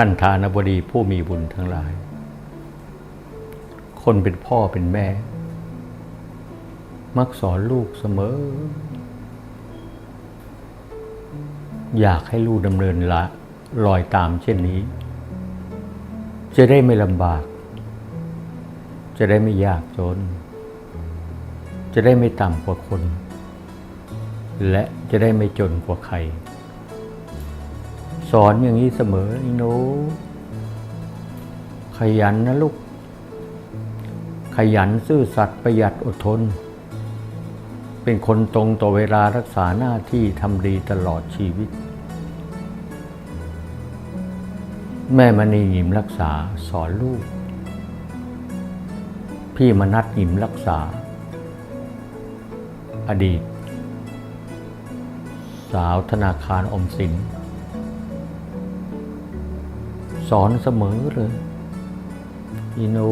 ท่านทานบดีผู้มีบุญทั้งหลาย คนเป็นพ่อเป็นแม่ มักสอนลูกเสมอ อยากให้ลูกดำเนินละรอยตามเช่นนี้ จะได้ไม่ลำบาก จะได้ไม่ยากจน จะได้ไม่ต่ำกว่าคน และจะได้ไม่จนกว่าใคร สอนอย่างนี้เสมอไอ้หนูขยันนะลูก ขยันซื่อสัตย์ประหยัดอดทน เป็นคนตรงต่อเวลารักษาหน้าที่ทำดีตลอดชีวิต แม่มณีหยิมรักษาสอนลูก พี่มนัดหยิมรักษา อดีต สาวธนาคารออมสิน สอนเสมอเลยอีหนู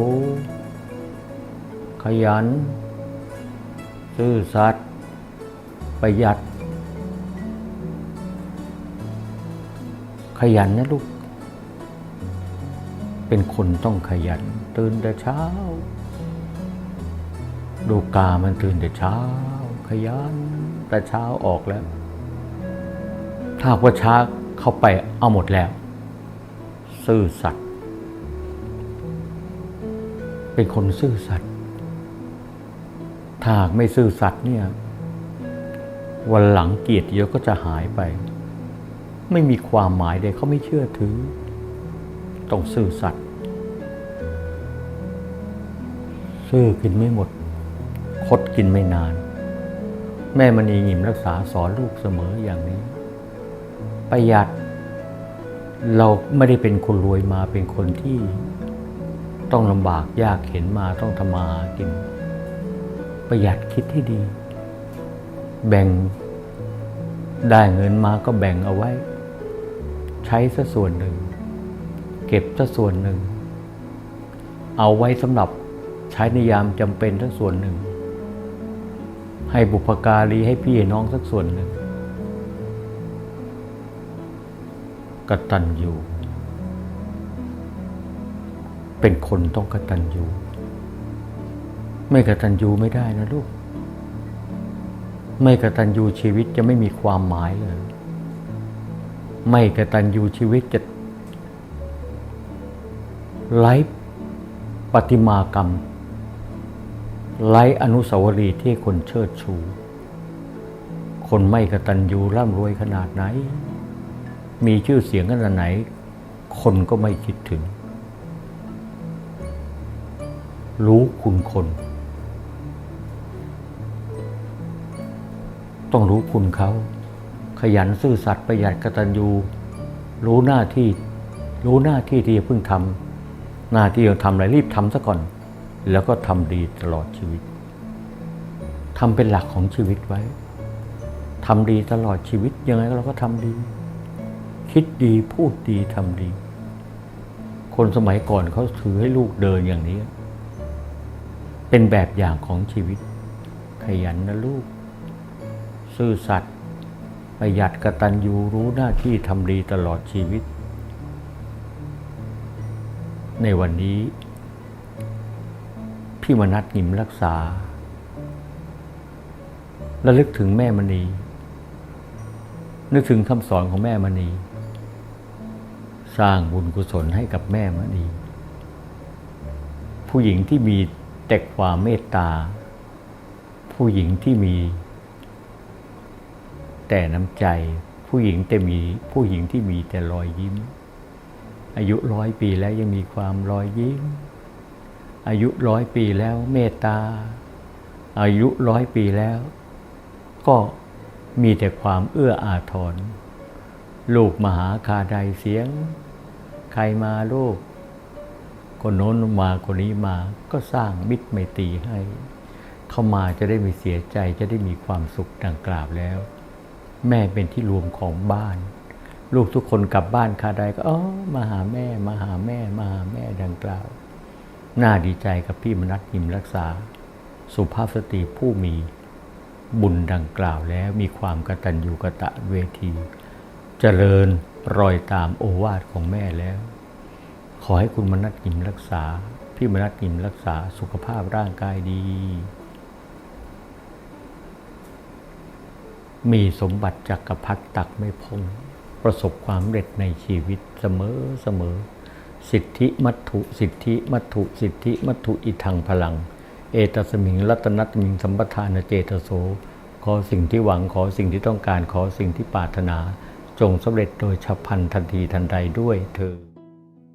ขยัน ซื่อสัตย์ประหยัด ขยันนะลูก เป็นคนต้องขยัน ตื่นแต่เช้า ดูกามันตื่นแต่เช้า ขยันแต่เช้าออกแล้ว ถ้าว่าช้าเข้าไปเอาหมดแล้ว ซื่อสัตย์เป็นคนซื่อสัตย์ถ้ากไม่ซื่อสัตย์เนี่ย วันหลังเกียรติเยอะก็จะหายไป ไม่มีความหมายใดเขาไม่เชื่อถือ ต้องซื่อสัตย์ซื่อกินไม่หมด คดกินไม่นาน แม่มณีหยิมรักษาสอนลูกเสมออย่างนี้ ประหยัด เราไม่ได้เป็นคนรวยมาเป็นคนที่ต้องลำบากยากเข็นมาต้องทำมาหากิน ประหยัดคิดให้ดี แบ่งได้เงินมาก็แบ่งเอาไว้ ใช้สัส่วนหนึ่ง เก็บสัส่วนหนึ่ง เอาไว้สำหรับใช้ในยามจำเป็นสักส่วนหนึ่ง ให้บุพการีให้พี่น้องสักส่วนหนึ่ง กตัญญูเป็นคนต้องกตัญญูไม่กตัญญูไม่ได้นะลูก ไม่กตัญญูชีวิตจะไม่มีความหมายเลย ไม่กตัญญูชีวิตจะไร้ปฏิมากรรมไร้อนุสาวรีย์ที่คนเชิดชู คนไม่กตัญญูร่ำรวยขนาดไหน มีชื่อเสียงขนาดไหน คนก็ไม่คิดถึง รู้คุณคน ต้องรู้คุณเขา ขยันซื่อสัตย์ประหยัดกตัญญูรู้หน้าที่รู้หน้าที่ที่จะเพิ่งทำหน้าที่เราทำอะไรรีบทำซะก่อน แล้วก็ทำดีตลอดชีวิตทำเป็นหลักของชีวิตไว้ทำดีตลอดชีวิตยังไงเราก็ทำดี คิดดีพูดดีทำดี คนสมัยก่อนเขาถือให้ลูกเดินอย่างนี้ เป็นแบบอย่างของชีวิต ขยันนะลูก ซื่อสัตย์ประหยัดกระตัญญูรู้หน้าที่ทำดีตลอดชีวิต ในวันนี้ พี่มนัดหิมรักษาระลึกถึงแม่มณีนึกถึงคำสอนของแม่มณี สร้างบุญกุศลให้กับแม่มณี ผู้หญิงที่มีแต่ความเมตตา ผู้หญิงที่มี แต่น้ำใจ ผู้หญิงแต่มี ผู้หญิงที่มีแต่รอยยิ้ม อายุร้อยปีแล้วยังมีความรอยยิ้ม อายุร้อยปีแล้วเมตตา อายุร้อยปีแล้ว ก็มีแต่ความเอื้ออาทรลูกมหาคาใดเสียง ใครมาลูก คนโน้นมาคนนี้มา ก็สร้างมิตรไมตรีให้ เข้ามาจะได้ไม่เสียใจจะได้มีความสุขดังกล่าวแล้ว แม่เป็นที่รวมของบ้าน ลูกทุกคนกลับบ้านคาใดก็อ๋อมาหาแม่มาหาแม่มาหาแม่ดังกล่าว น่าดีใจกับพี่มนัดหิมรักษา สุภาพสตรีผู้มีบุญดังกล่าวแล้วมีความกตัญญูกะตะเวที เจริญ รอยตามโอวาทของแม่แล้ว ขอให้คุณมนัดกิมรักษา พี่มนัดกิมรักษาสุขภาพร่างกายดี มีสมบัติจักรพรรดิตักไม่พงประสบความสำเร็จในชีวิตเสมอเสมอ สิทธิมัตถุสิทธิมัตถุสิทธิมัตถุอิทังพลัง เอตสมิงรัตนัตมิงสัมปทานเจตโส ขอสิ่งที่หวังขอสิ่งที่ต้องการขอสิ่งที่ปรารถนา จงสำเร็จโดยฉับพลันทันทีทันใดด้วยเธอ